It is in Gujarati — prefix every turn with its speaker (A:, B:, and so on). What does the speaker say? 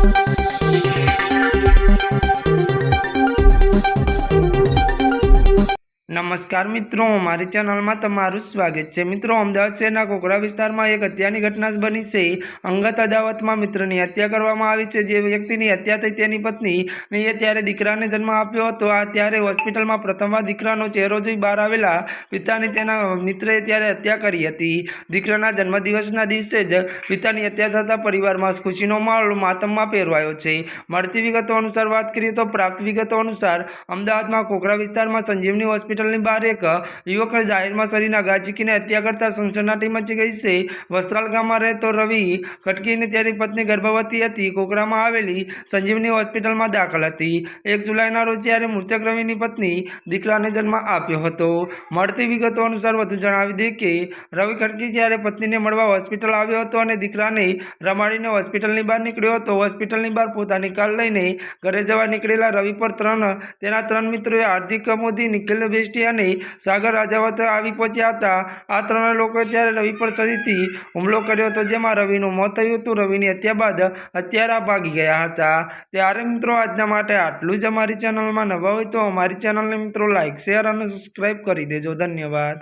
A: Thank you. નમસ્કાર મિત્રો, મારી ચેનલમાં તમારું સ્વાગત છે. મિત્રો, અમદાવાદ શહેરના કોકરા વિસ્તારમાં એક હત્યાની ઘટના બની છે. અંગત અદાવતમાં મિત્રની હત્યા કરવામાં આવી છે. જે વ્યક્તિની હત્યા થઈ તેની પત્ની એ ત્યારે દીકરાને જન્મ આપ્યો હતો. આ ત્યારે હોસ્પિટલમાં પ્રથમવાર દીકરાનો ચહેરો જોઈ બહાર આવેલા પિતાની તેના મિત્રએ ત્યારે હત્યા કરી હતી. દીકરાના જન્મદિવસના દિવસે જ પિતાની હત્યા થતાં પરિવારમાં ખુશીનો માહોલ માતમમાં પહેરવાયો છે. મળતી વિગતો અનુસાર વાત કરીએ તો પ્રાપ્ત વિગતો અનુસાર અમદાવાદમાં કોકરા વિસ્તારમાં સંજીવની હોસ્પિટલની બહાર એક યુવકે જાહેરમાં શરીરના ઘા ચીકીને હત્યા કરતા સનસનાટી મચી ગઈ છે, વસ્ત્રાલ ગામમાં રહેતો રવિ ખટકીને તેની પત્ની ગર્ભવતી હતી. કોકરામાં આવેલી સંજીવની હોસ્પિટલમાં દાખલ હતી. એક જુલાઈના રોજ જ્યારે મૃતક રવિની પત્ની દીકરાને જન્મ આપ્યો હતો. મળતી વિગતો અનુસાર વધુ જણાવી દે કે, રવિ ખટકી જ્યારે પત્નીને મળવા હોસ્પિટલ આવ્યો હતો અને દીકરાને રમાડીને હોસ્પિટલની બહાર નીકળ્યો હતો. હોસ્પિટલની બહાર પોતાની કાર લઈને ઘરે જવા નીકળેલા રવિ પર ત્રણ, તેના ત્રણ મિત્રોએ હાર્દિક મોદી, નિખિલ બેસ્ટી અને સાગર રાજાવત આવી પહોંચ્યા હતા. આ ત્રણે લોકોએ ત્યારે રવિ પર સદીથી હુમલો કર્યો હતો, જેમાં રવિનું મોત થયું હતું, રવિની હત્યા બાદ હત્યારા ભાગી ગયા હતા. ત્યારે મિત્રો, આજના માટે આટલું જ અમારી ચેનલમાં નવા હોય તો અમારી ચેનલને મિત્રો લાઇક શેર અને સબસ્ક્રાઈબ કરી દેજો. ધન્યવાદ.